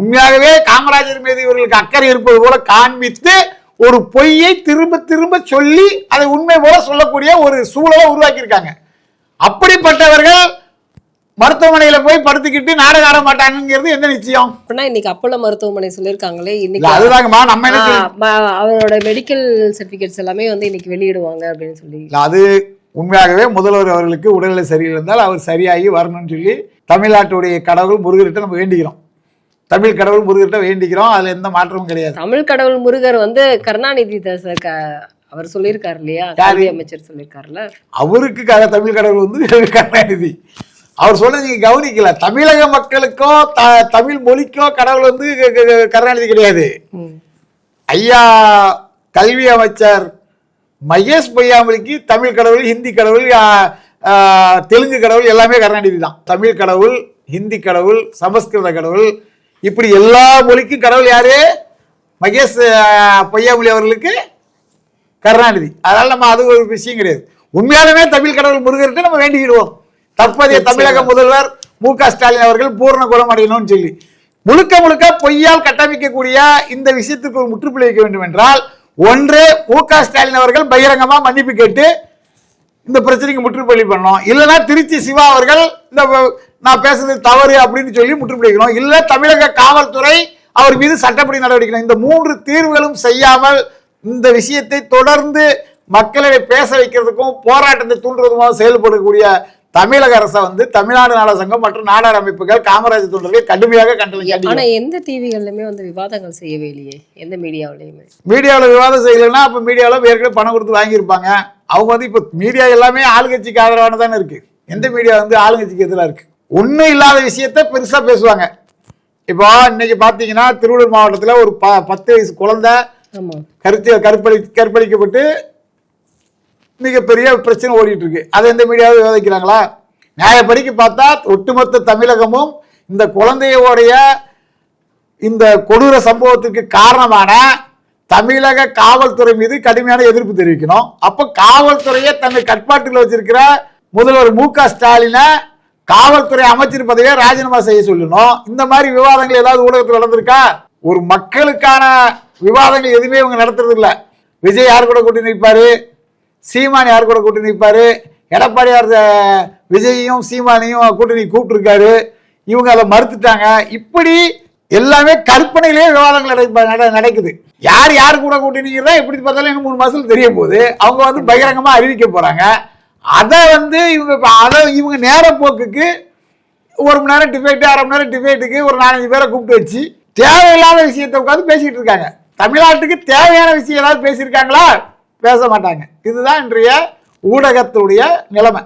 உண்மையாகவே காமராஜர் மீது இவர்களுக்கு அக்கறை இருப்பது போல காண்பித்து ஒரு பொய்யை திரும்ப திரும்ப சொல்லி அதை உண்மை போல சொல்லக்கூடிய ஒரு சூழலை உருவாக்கியிருக்காங்க. அப்படிப்பட்டவர்கள் மருத்துவமனையில போய் படுத்துக்கிட்டு நாடகம் ஆட மாட்டாங்கிறது எந்த நிச்சயம்? அப்படின்னா இன்னைக்கு அப்போலோ மருத்துவமனை சொல்லியிருக்காங்களே இன்னைக்கு அதுதாங்கம்மா நம்ம அவரோட மெடிக்கல் சர்டிபிகேட்ஸ் எல்லாமே வந்து இன்னைக்கு வெளியிடுவாங்க அப்படின்னு சொல்லி. அது உண்மையாகவே முதல்வர் அவர்களுக்கு உடல்நிலை சரியில்லைந்தால் அவர் சரியாகி வரணும்னு சொல்லி தமிழ்நாட்டுடைய கடவுள் முருகர்கிட்ட நம்ம வேண்டிக்கிறோம். தமிழ் கடவுள் முருகர்கிட்ட வேண்டிக்கிறோம் அதுல எந்த மாற்றமும் கிடையாது. தமிழ் கடவுள் முருகர் வந்து கருணாநிதி அவர் சொல்லியிருக்காரு இல்லையா? கல்வி அமைச்சர் சொல்லியிருக்காருல்ல. அவருக்கு க- தமிழ் கடவுள் வந்து கருணாநிதி. அவர் சொல்றது நீங்க கவனிக்கல. தமிழக மக்களுக்கோ த- தமிழ் மொழிக்கோ கடவுள் வந்து கருணாநிதி கிடையாது. ஐயா கல்வி அமைச்சர் மகேஷ் பொய்யாமலிக்கு தமிழ் கடவுள் ஹிந்தி கடவுள் தெலுங்கு கடவுள் எல்லாமே கருணாநிதி தான். தமிழ் கடவுள் ஹிந்தி கடவுள் சமஸ்கிருத கடவுள் இப்படி எல்லா மொழிக்கும் கடவுள் யாரு? மகேஷ் பொய்யாமொழி அவர்களுக்கு கருணாநிதி. அதனால நம்ம அது ஒரு விஷயம் கிடையாது. உண்மையாலுமே தமிழ் கடவுள் முருகர்கிட்ட நம்ம வேண்டிக்கிடுவோம். தற்போதைய தமிழக முதல்வர் மு க ஸ்டாலின் அவர்கள் பூரண குணமடையணும்னு சொல்லி. முழுக்க முழுக்க பொய்யால் கட்டமைக்கக்கூடிய இந்த விஷயத்துக்கு ஒரு முற்றுப்புள்ளி வைக்க வேண்டும் என்றால் ஒன்று மு க ஸ்டாலின் அவர்கள் பகிரங்கமா மன்னிப்பு கேட்டு இந்த பிரச்சனைக்கு முற்றுப்புள்ளி பண்ணோம் இல்லைன்னா திருச்சி சிவா அவர்கள் இந்த நான் பேசுறது தவறு அப்படின்னு சொல்லி முற்றுப்புள்ளி வைக்கணும். இல்ல தமிழக காவல்துறை அவர் மீது சட்டப்படி நடவடிக்கை. இந்த மூன்று தீர்வுகளும் செய்யாமல் இந்த விஷயத்தை தொடர்ந்து மக்களை பேச வைக்கிறதுக்கும் போராட்டத்தை தூண்டுறதுமாக செயல்படக்கூடிய தமிழக அரசை வந்து தமிழ்நாடு சங்கம் மற்றும் நாடார் அமைப்புகள் காமராஜர் தொண்டர்கள் கடுமையாக கண்டனம் ஆனா எந்த டிவிகள்லயுமே வந்து விவாதங்கள் செய்யவே இல்லையே எந்த மீடியாவிலையுமே. மீடியாவில் விவாதம் செய்யலைன்னா அப்போ மீடியாவில் ஏற்கனவே பணம் கொடுத்து வாங்கியிருப்பாங்க. அவங்க வந்து இப்போ மீடியா எல்லாமே ஆளுங்கட்சிக்கு ஆதரவான தானே இருக்கு. எந்த மீடியா வந்து ஆளுங்கட்சிக்கு எதிராக இருக்கு? ஒன்றும் இல்லாத விஷயத்த பெருசாக பேசுவாங்க. இப்போ இன்னைக்கு பார்த்தீங்கன்னா திருவள்ளூர் மாவட்டத்தில் ஒரு ப பத்து வயசு குழந்தை கருத்து கற்பழி கற்பழிக்கப்பட்டு மிகப்பெரிய பிரச்சனை ஓடிட்டு இருக்கு அதை எந்த மீடியாவும் விவாதிக்கிறாங்களா? நியாயப்படிக்கு பார்த்தா ஒட்டுமொத்த தமிழகமும் இந்த குழந்தையோடைய இந்த கொடூர சம்பவத்துக்கு காரணமான தமிழக காவல்துறை மீது கடுமையான எதிர்ப்பு தெரிவிக்கணும். அப்ப காவல்துறையை தன்னை கட்பாட்டில் வச்சிருக்கிற முதல்வர் மு க ஸ்டாலினை காவல்துறை அமைச்சர் பதவியை ராஜினாமா செய்ய சொல்லணும். இந்த மாதிரி விவாதங்கள் ஏதாவது ஊடகத்தில் நடந்திருக்கா? ஒரு மக்களுக்கான விவாதங்கள் எதுவுமே இவங்க நடத்துறது இல்லை விஜய் யார் கூட கூட்டி நிற்பாரு? சீமான் யார் கூட கூட்டி நிற்பாரு? எடப்பாடியார் விஜயையும் சீமானையும் கூட்டணி கூப்பிட்டுருக்காரு. இவங்க அதை மறுத்துட்டாங்க. இப்படி எல்லாமே கற்பனையிலேயே விவாதங்கள் நட- நடக்குது. யார் யார் கூட கூட்டணிங்கிறதா எப்படி பார்த்தாலும் இன்னும் மூணு மாதத்தில் தெரிய போகுது. அவங்க வந்து பகிரங்கமாக அறிவிக்க போகிறாங்க அதை வந்து இவங்க அதை இவங்க நேர போக்குக்கு ஒரு மணி நேரம் டிபேட்டு அரை மணி நேரம் டிபேட்டுக்கு ஒரு நாலஞ்சு பேரை கூப்பிட்டு வச்சு தேவையில்லாத விஷயத்தை உட்காந்து பேசிகிட்டு இருக்காங்க. தமிழ்நாட்டுக்கு தேவையான விஷயம் ஏதாவது பேசியிருக்காங்களா? பேச மாட்டாங்க. இதுதான் இன்றைய ஊடகத்துடைய நிலைமை.